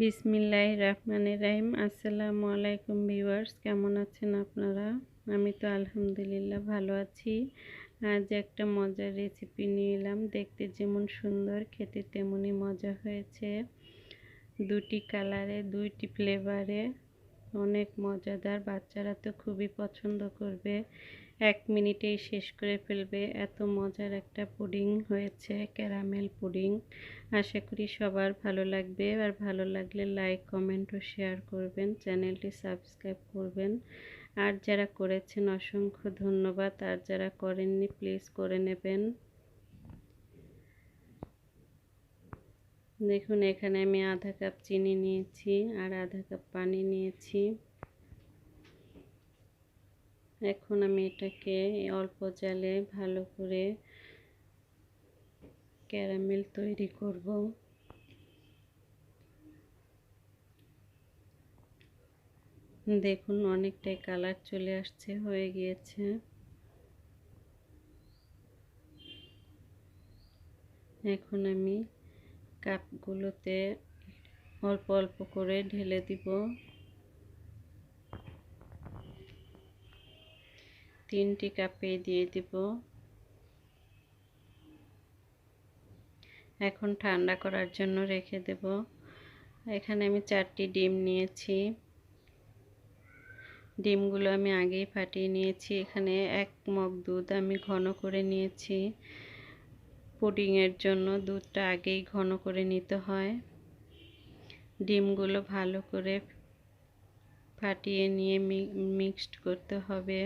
বিসমিল্লাহ রহমান রাহিম। আসসালামু আলাইকুম ভিউয়ার্স, কেমন আছেন আপনারা? আমি তো আলহামদুলিল্লাহ ভালো আছি। আজ একটা মজার রেসিপি নিয়ে এলাম। দেখতে যেমন সুন্দর, খেতে তেমনই মজা হয়েছে। দুটি কালারে দুইটি ফ্লেভারে অনেক মজাদার। বাচ্চারা তো খুবই পছন্দ করবে। এক মিনিটেই শেষ করে ফেলবে। এত মজার একটা পুডিং হয়েছে, ক্যারামেল পুডিং। আশা করি সবার ভালো লাগবে। আর ভালো লাগলে লাইক, কমেন্ট ও শেয়ার করবেন, চ্যানেলটি সাবস্ক্রাইব করবেন। আর যারা করেছেন অসংখ্য ধন্যবাদ। আর যারা করেননি, প্লিজ করে নেবেন। দেখুন, এখানে আমি আধা কাপ চিনি নিয়েছি আর আধা কাপ পানি নিয়েছি। এখন আমি এটাকে অল্প জালে ভালো করে ক্যারামেল তৈরি করব। দেখুন অনেকটাই কালার চলে আসছে, হয়ে গিয়েছে। এখন আমি কাপগুলোতে অল্প অল্প করে ঢেলে দিব। তিনটি কাপে দিয়ে দিব। এখন ঠান্ডা করার জন্য রেখে দেব। এখানে আমি চারটি ডিম নিয়েছি। ডিমগুলো আমি আগেই ফাটিয়ে নিয়েছি। এখানে এক মগ দুধ আমি ঘন করে নিয়েছি। পুডিংয়ের জন্য দুধটা আগেই ঘন করে নিতে হয়। ডিমগুলো ভালো করে ফাটিয়ে নিয়ে মিক্সড করতে হবে।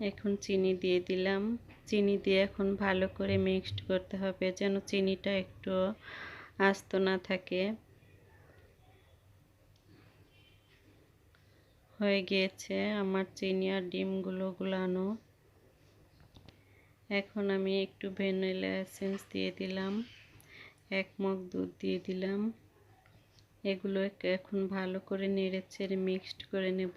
এখন চিনি দিয়ে দিলাম। চিনি দিয়ে এখন ভালো করে মিক্সড করতে হবে যেন চিনিটা একটু আস্ত না থাকে। হয়ে গিয়েছে আমার চিনি আর ডিমগুলো গুলানো। এখন আমি একটু ভ্যানিলা এসেন্স দিয়ে দিলাম। এক মগ দুধ দিয়ে দিলাম। এগুলো এখন ভালো করে নেড়ে চেড়ে মিক্সড করে নেব।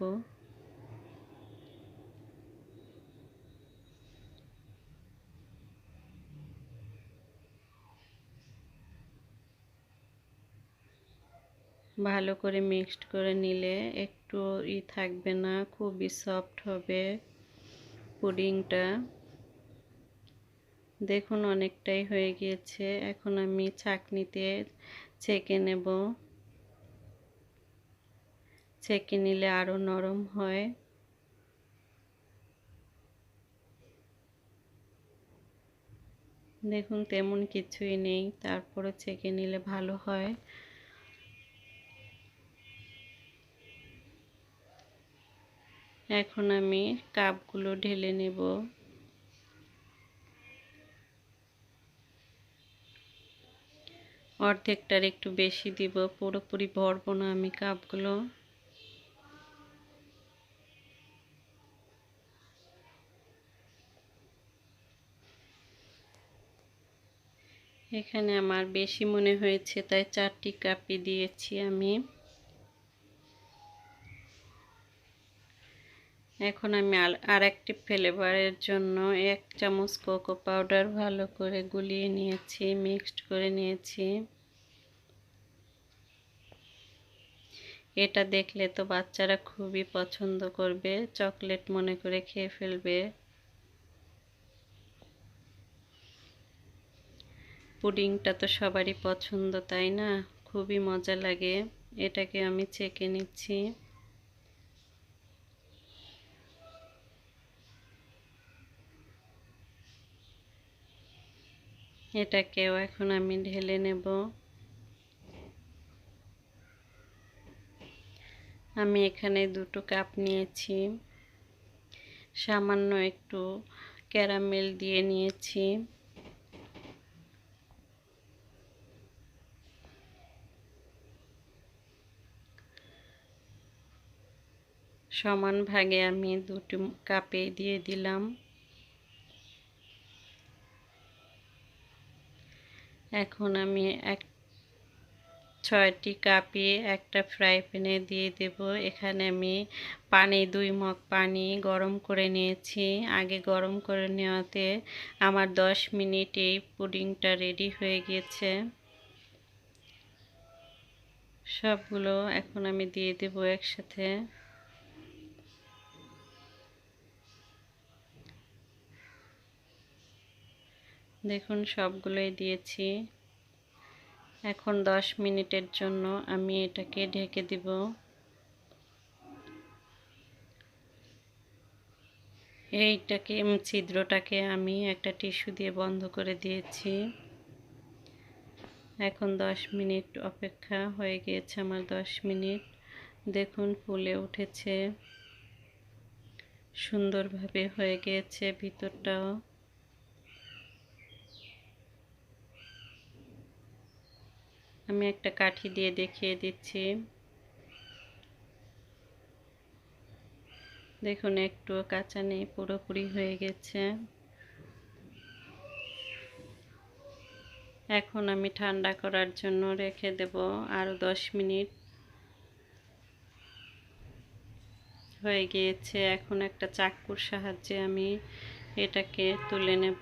ভালো করে মিক্সড করে নিলে একটু ই থাকবে না, খুবই সফট হবে পুডিংটা। দেখুন অনেকটাই হয়ে গিয়েছে, এখন আমি ছাকনিতে ছেঁকে নেব। ছেঁকে নিলে আরও নরম হয়। দেখুন তেমন কিছুই নেই তারপরে ছেঁকে নিলে ভালো হয়। এখন আমি কাপগুলো ঢেলে নেব। অর্ধেকটার একটু বেশি দিব, পুরোপুরি ভরবো না আমি কাপগুলো। এখানে আমার বেশি মনে হয়েছে, তাই চারটি কাপি দিয়েছি আমি। এখন আমি আর একটি ফ্লেভারের জন্য এক চামচ কোকো পাউডার ভালো করে গুলিয়ে নিয়েছি, মিক্সড করে নিয়েছি। এটা দেখলে তো বাচ্চারা খুবই পছন্দ করবে, চকলেট মনে করে খেয়ে ফেলবে। পুডিংটা তো সবারই পছন্দ, তাই না? খুবই মজা লাগে। এটাকে আমি চেকে নিচ্ছি। এটাকেও এখন আমি ঢেলে নেব। আমি এখানে দুটো কাপ নিয়েছি। সামান্য একটু ক্যারামেল দিয়ে নিয়েছি। সমান ভাগে আমি দুটো কাপে দিয়ে দিলাম। এখন আমি এক, ছয়টি কাপি একটা ফ্রাই প্যানে দিয়ে দেব। এখানে আমি পানি, দুই মগ পানি গরম করে নিয়েছি। আগে গরম করে নেওয়াতে আমার দশ মিনিট এই পুডিংটা রেডি হয়ে গিয়েছে। সবগুলো এখন আমি দিয়ে দেব একসাথে। দেখুন, সবগুলোই দিয়েছি। এখন দশ মিনিটের জন্য আমি এটাকে ঢেকে দিব। এইটাকে ছিদ্রটাকে আমি একটা টিস্যু দিয়ে বন্ধ করে দিয়েছি। এখন দশ মিনিট অপেক্ষা হয়ে গিয়েছে আমার দশ মিনিট। দেখুন, ফুলে উঠেছে। সুন্দরভাবে হয়ে গিয়েছে ভিতরটাও। আমি একটা কাঠি দিয়ে দেখিয়ে দিচ্ছি। দেখুন, একটু কাঁচা নেই, পুরোপুরি হয়ে গেছে। এখন আমি ঠান্ডা করার জন্য রেখে দেব আরও দশ মিনিট। হয়ে গিয়েছে। এখন একটা চাকুর সাহায্যে আমি এটাকে তুলে নেব।